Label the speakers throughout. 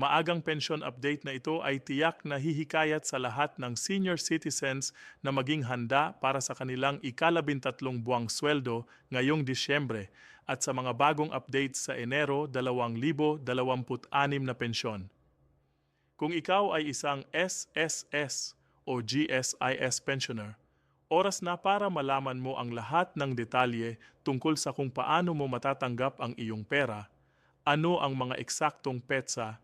Speaker 1: Maagang pension update na ito ay tiyak na hihikayat sa lahat ng senior citizens na maging handa para sa kanilang ikalabintatlong buwang sweldo ngayong Disyembre at sa mga bagong updates sa Enero 2026 na pensyon. Kung ikaw ay isang SSS o GSIS pensioner, oras na para malaman mo ang lahat ng detalye tungkol sa kung paano mo matatanggap ang iyong pera, ano ang mga eksaktong petsa,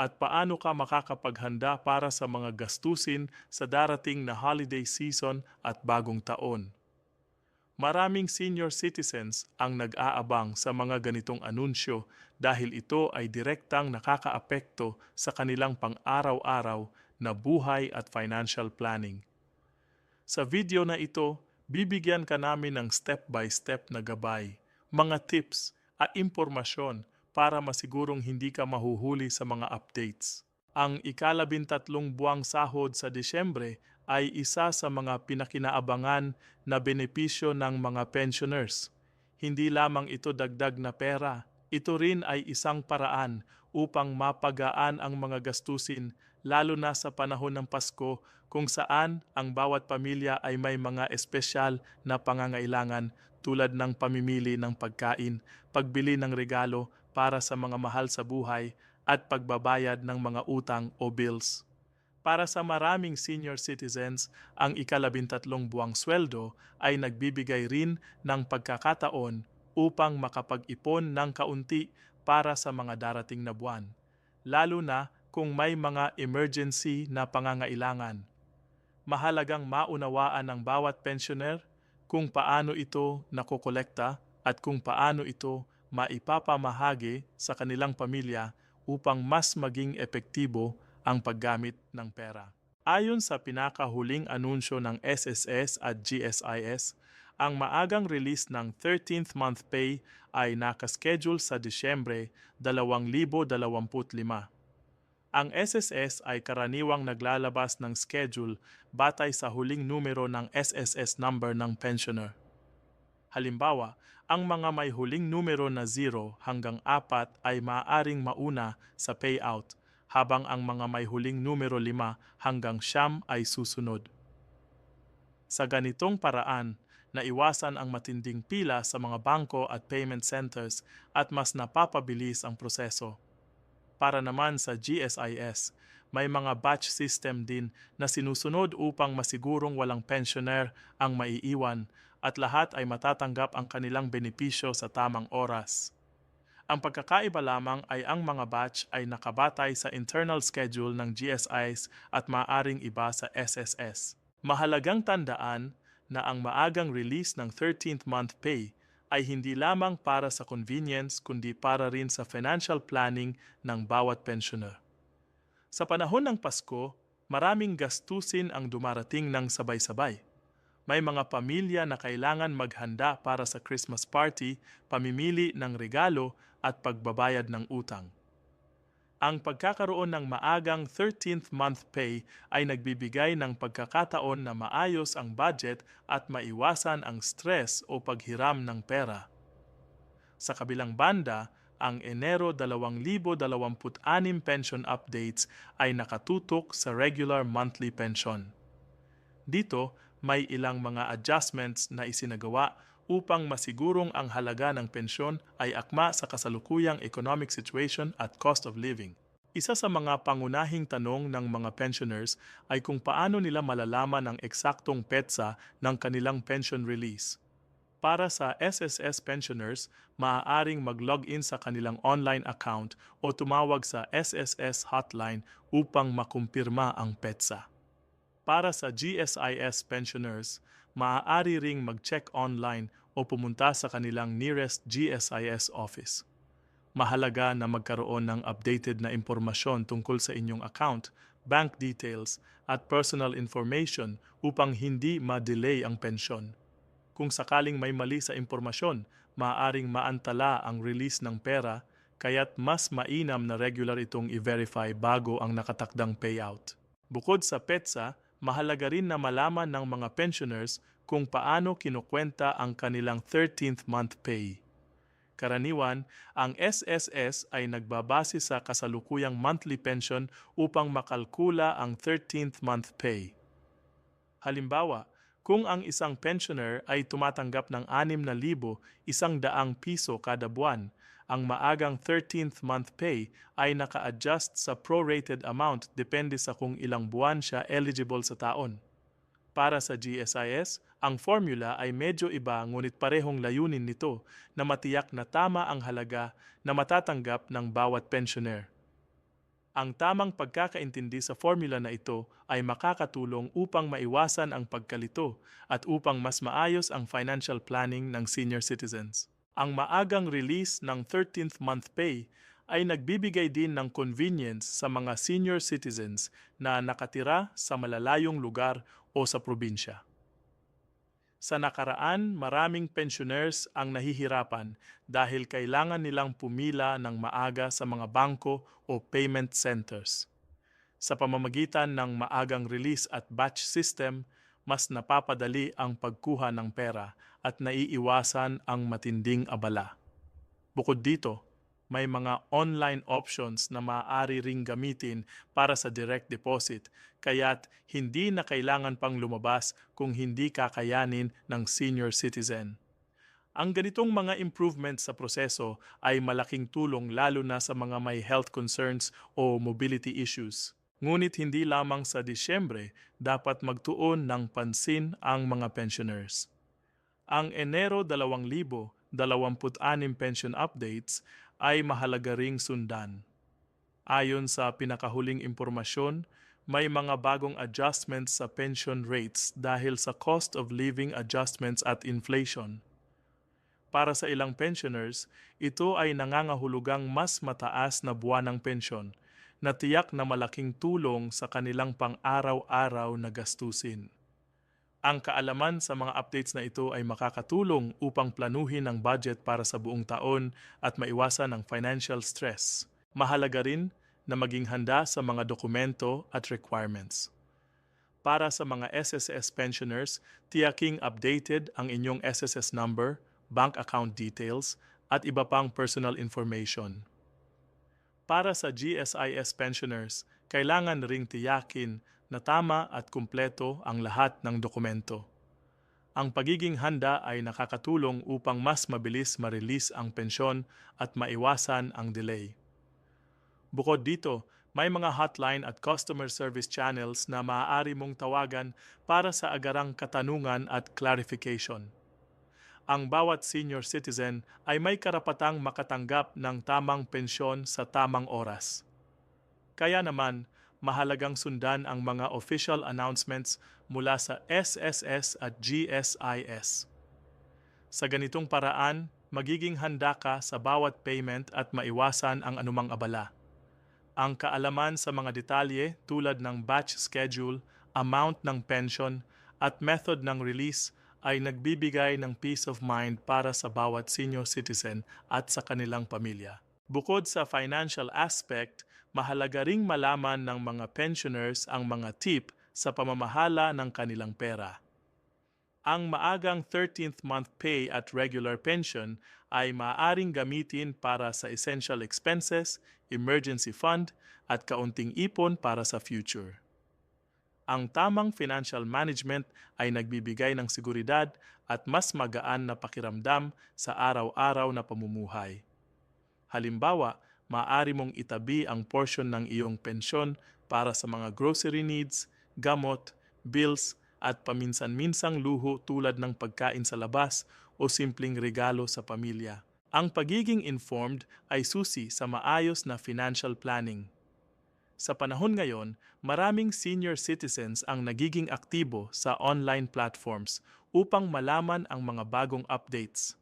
Speaker 1: at paano ka makakapaghanda para sa mga gastusin sa darating na holiday season at bagong taon. Maraming senior citizens ang nag-aabang sa mga ganitong anunsyo dahil ito ay direktang nakakaapekto sa kanilang pang-araw-araw na buhay at financial planning. Sa video na ito, bibigyan ka namin ng step-by-step na gabay, mga tips at impormasyon para masigurong hindi ka mahuhuli sa mga updates. Ang ikalabintatlong buwang sahod sa Disyembre ay isa sa mga pinakinaabangan na benepisyo ng mga pensioners. Hindi lamang ito dagdag na pera, ito rin ay isang paraan upang mapagaan ang mga gastusin lalo na sa panahon ng Pasko kung saan ang bawat pamilya ay may mga espesyal na pangangailangan tulad ng pamimili ng pagkain, pagbili ng regalo para sa mga mahal sa buhay at pagbabayad ng mga utang o bills. Para sa maraming senior citizens, ang ikalabintatlong buwang sweldo ay nagbibigay rin ng pagkakataon upang makapag-ipon ng kaunti para sa mga darating na buwan, lalo na kung may mga emergency na pangangailangan. Mahalagang maunawaan ng bawat pensioner kung paano ito nakokolekta at kung paano ito maipapamahagi sa kanilang pamilya upang mas maging epektibo ang paggamit ng pera. Ayon sa pinakahuling anunsyo ng SSS at GSIS, ang maagang release ng 13th month pay ay nakaschedule sa Disyembre 2025. Ang SSS ay karaniwang naglalabas ng schedule batay sa huling numero ng SSS number ng pensioner. Halimbawa, ang mga may huling numero na 0 hanggang 4 ay maaaring mauna sa payout, habang ang mga may huling numero 5 hanggang siyam ay susunod. Sa ganitong paraan, naiwasan ang matinding pila sa mga bangko at payment centers at mas napapabilis ang proseso. Para naman sa GSIS, may mga batch system din na sinusunod upang masigurong walang pensioner ang maiiwan at lahat ay matatanggap ang kanilang benepisyo sa tamang oras. Ang pagkakaiba lamang ay ang mga batch ay nakabatay sa internal schedule ng GSIs at maaring iba sa SSS. Mahalagang tandaan na ang maagang release ng 13th month pay ay hindi lamang para sa convenience kundi para rin sa financial planning ng bawat pensioner. Sa panahon ng Pasko, maraming gastusin ang dumarating ng sabay-sabay. May mga pamilya na kailangan maghanda para sa Christmas party, pamimili ng regalo at pagbabayad ng utang. Ang pagkakaroon ng maagang 13th month pay ay nagbibigay ng pagkakataon na maayos ang budget at maiwasan ang stress o paghiram ng pera. Sa kabilang banda, ang Enero 2026 pension updates ay nakatutok sa regular monthly pension. Dito, may ilang mga adjustments na isinagawa upang masigurong ang halaga ng pensyon ay akma sa kasalukuyang economic situation at cost of living. Isa sa mga pangunahing tanong ng mga pensioners ay kung paano nila malalaman ang eksaktong petsa ng kanilang pension release. Para sa SSS pensioners, maaaring mag-login sa kanilang online account o tumawag sa SSS hotline upang makumpirma ang petsa. Para sa GSIS pensioners, maaari ring mag-check online o pumunta sa kanilang nearest GSIS office. Mahalaga na magkaroon ng updated na impormasyon tungkol sa inyong account, bank details, at personal information upang hindi ma-delay ang pensyon. Kung sakaling may mali sa impormasyon, maaaring maantala ang release ng pera kaya't mas mainam na regular itong i-verify bago ang nakatakdang payout. Bukod sa PETSA, mahalaga rin na malaman ng mga pensioners kung paano kinukwenta ang kanilang 13th month pay. Karaniwan, ang SSS ay nagbabase sa kasalukuyang monthly pension upang makalkula ang 13th month pay. Halimbawa, kung ang isang pensioner ay tumatanggap ng 6,000 isang daang piso kada buwan, ang maagang 13th month pay ay naka-adjust sa prorated amount depende sa kung ilang buwan siya eligible sa taon. Para sa GSIS, ang formula ay medyo iba ngunit parehong layunin nito na matiyak na tama ang halaga na matatanggap ng bawat pensioner. Ang tamang pagkakaintindi sa formula na ito ay makakatulong upang maiwasan ang pagkalito at upang mas maayos ang financial planning ng senior citizens. Ang maagang release ng 13th month pay ay nagbibigay din ng convenience sa mga senior citizens na nakatira sa malalayong lugar o sa probinsya. Sa nakaraan, maraming pensioners ang nahihirapan dahil kailangan nilang pumila ng maaga sa mga bangko o payment centers. Sa pamamagitan ng maagang release at batch system, mas napapadali ang pagkuha ng pera at naiiwasan ang matinding abala. Bukod dito, may mga online options na maaari ring gamitin para sa direct deposit, kaya't hindi na kailangan pang lumabas kung hindi kakayanin ng senior citizen. Ang ganitong mga improvements sa proseso ay malaking tulong lalo na sa mga may health concerns o mobility issues. Ngunit hindi lamang sa Disyembre dapat magtuon ng pansin ang mga pensioners. Ang Enero 2026 pension updates ay mahalaga ring sundan. Ayon sa pinakahuling impormasyon, may mga bagong adjustments sa pension rates dahil sa cost of living adjustments at inflation. Para sa ilang pensioners, ito ay nangangahulugang mas mataas na buwan ng pensyon na tiyak na malaking tulong sa kanilang pang-araw-araw na gastusin. Ang kaalaman sa mga updates na ito ay makakatulong upang planuhin ang budget para sa buong taon at maiwasan ang financial stress. Mahalaga rin na maging handa sa mga dokumento at requirements. Para sa mga SSS pensioners, tiyaking updated ang inyong SSS number, bank account details, at iba pang personal information. Para sa GSIS pensioners, kailangan ring tiyakin na tama at kumpleto ang lahat ng dokumento. Ang pagiging handa ay nakakatulong upang mas mabilis ma-release ang pensyon at maiwasan ang delay. Bukod dito, may mga hotline at customer service channels na maaari mong tawagan para sa agarang katanungan at clarification. Ang bawat senior citizen ay may karapatang makatanggap ng tamang pensyon sa tamang oras. Kaya naman, mahalagang sundan ang mga official announcements mula sa SSS at GSIS. Sa ganitong paraan, magiging handa ka sa bawat payment at maiwasan ang anumang abala. Ang kaalaman sa mga detalye tulad ng batch schedule, amount ng pension, at method ng release ay nagbibigay ng peace of mind para sa bawat senior citizen at sa kanilang pamilya. Bukod sa financial aspect, mahalaga ring malaman ng mga pensioners ang mga tip sa pamamahala ng kanilang pera. Ang maagang 13th month pay at regular pension ay maaaring gamitin para sa essential expenses, emergency fund, at kaunting ipon para sa future. Ang tamang financial management ay nagbibigay ng seguridad at mas magaan na pakiramdam sa araw-araw na pamumuhay. Halimbawa, maaari mong itabi ang portion ng iyong pensyon para sa mga grocery needs, gamot, bills, at paminsan-minsang luho tulad ng pagkain sa labas o simpleng regalo sa pamilya. Ang pagiging informed ay susi sa maayos na financial planning. Sa panahon ngayon, maraming senior citizens ang nagiging aktibo sa online platforms upang malaman ang mga bagong updates.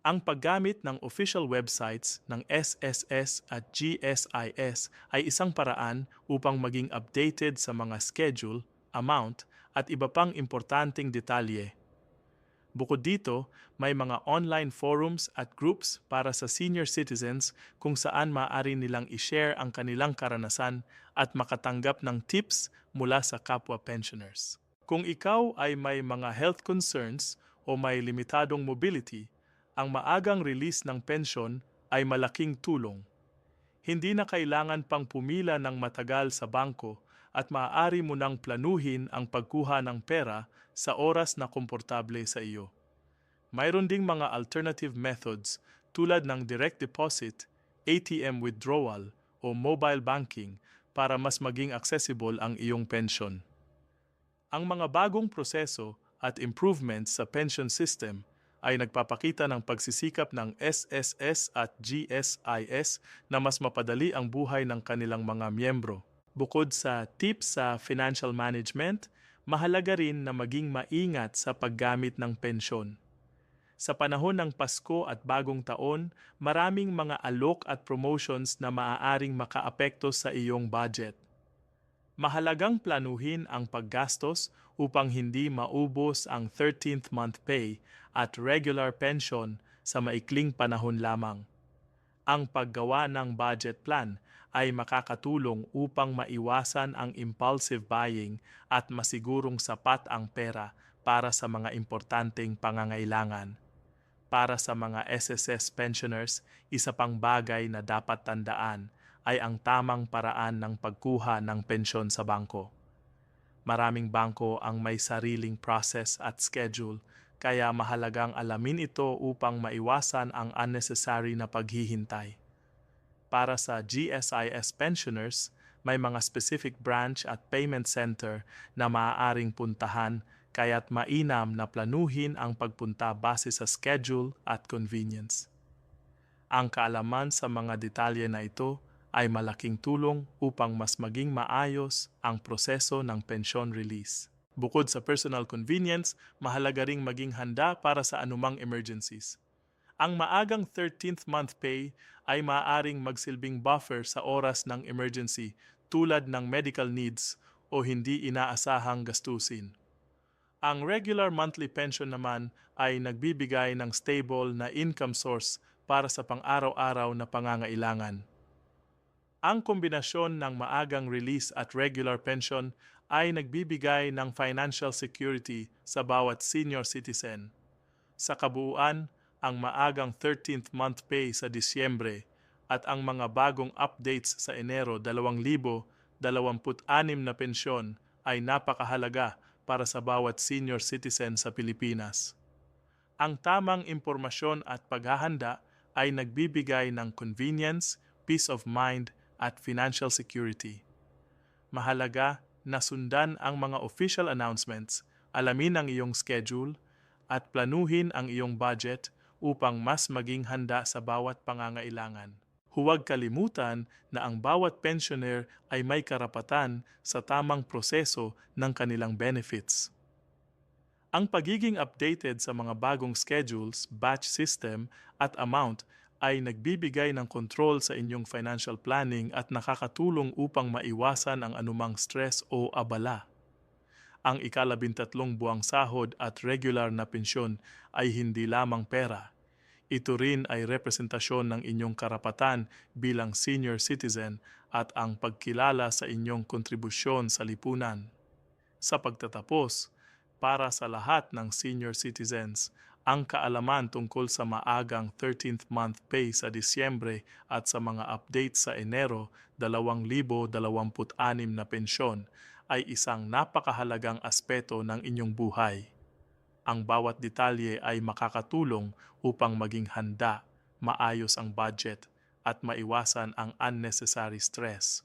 Speaker 1: Ang paggamit ng official websites ng SSS at GSIS ay isang paraan upang maging updated sa mga schedule, amount, at iba pang importanteng detalye. Bukod dito, may mga online forums at groups para sa senior citizens kung saan maaari nilang i-share ang kanilang karanasan at makatanggap ng tips mula sa kapwa pensioners. Kung ikaw ay may mga health concerns o may limitadong mobility, ang maagang release ng pensyon ay malaking tulong. Hindi na kailangan pang pumila ng matagal sa bangko at maaari mo nang planuhin ang pagkuha ng pera sa oras na komportable sa iyo. Mayroon ding mga alternative methods tulad ng direct deposit, ATM withdrawal o mobile banking para mas maging accessible ang iyong pension. Ang mga bagong proseso at improvements sa pension system ay nagpapakita ng pagsisikap ng SSS at GSIS na mas mapadali ang buhay ng kanilang mga miyembro. Bukod sa tips sa financial management, mahalaga rin na maging maingat sa paggamit ng pensyon. Sa panahon ng Pasko at Bagong Taon, maraming mga alok at promotions na maaaring makaapekto sa iyong budget. Mahalagang planuhin ang paggastos upang hindi maubos ang 13th month pay at regular pension sa maikling panahon lamang. Ang paggawa ng budget plan ay makakatulong upang maiwasan ang impulsive buying at masigurong sapat ang pera para sa mga importanteng pangangailangan. Para sa mga SSS pensioners, isa pang bagay na dapat tandaan ay ang tamang paraan ng pagkuha ng pensyon sa bangko. Maraming bangko ang may sariling process at schedule, kaya mahalagang alamin ito upang maiwasan ang unnecessary na paghihintay. Para sa GSIS pensioners, may mga specific branch at payment center na maaaring puntahan kaya't mainam na planuhin ang pagpunta base sa schedule at convenience. Ang kaalaman sa mga detalye na ito ay malaking tulong upang mas maging maayos ang proseso ng pension release. Bukod sa personal convenience, mahalaga ring maging handa para sa anumang emergencies. Ang maagang 13th month pay ay maaaring magsilbing buffer sa oras ng emergency tulad ng medical needs o hindi inaasahang gastusin. Ang regular monthly pension naman ay nagbibigay ng stable na income source para sa pang-araw-araw na pangangailangan. Ang kombinasyon ng maagang release at regular pension ay nagbibigay ng financial security sa bawat senior citizen. Sa kabuuan, ang maagang 13th month pay sa Disyembre at ang mga bagong updates sa Enero 2026 na pensyon ay napakahalaga para sa bawat senior citizen sa Pilipinas. Ang tamang impormasyon at paghahanda ay nagbibigay ng convenience, peace of mind at financial security. Mahalaga na sundan ang mga official announcements, alamin ang iyong schedule, at planuhin ang iyong budget upang mas maging handa sa bawat pangangailangan. Huwag kalimutan na ang bawat pensioner ay may karapatan sa tamang proseso ng kanilang benefits. Ang pagiging updated sa mga bagong schedules, batch system at amount ay nagbibigay ng control sa inyong financial planning at nakakatulong upang maiwasan ang anumang stress o abala. Ang ikalabintatlong buwang sahod at regular na pensyon ay hindi lamang pera. Ito rin ay representasyon ng inyong karapatan bilang senior citizen at ang pagkilala sa inyong kontribusyon sa lipunan. Sa pagtatapos, para sa lahat ng senior citizens, ang kaalaman tungkol sa maagang 13th month pay sa Disyembre at sa mga update sa Enero 2026 na pensyon ay isang napakahalagang aspeto ng inyong buhay. Ang bawat detalye ay makakatulong upang maging handa, maayos ang budget, at maiwasan ang unnecessary stress.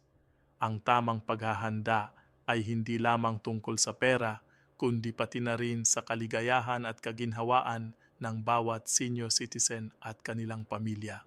Speaker 1: Ang tamang paghahanda ay hindi lamang tungkol sa pera, kundi pati na rin sa kaligayahan at kaginhawaan ng bawat senior citizen at kanilang pamilya.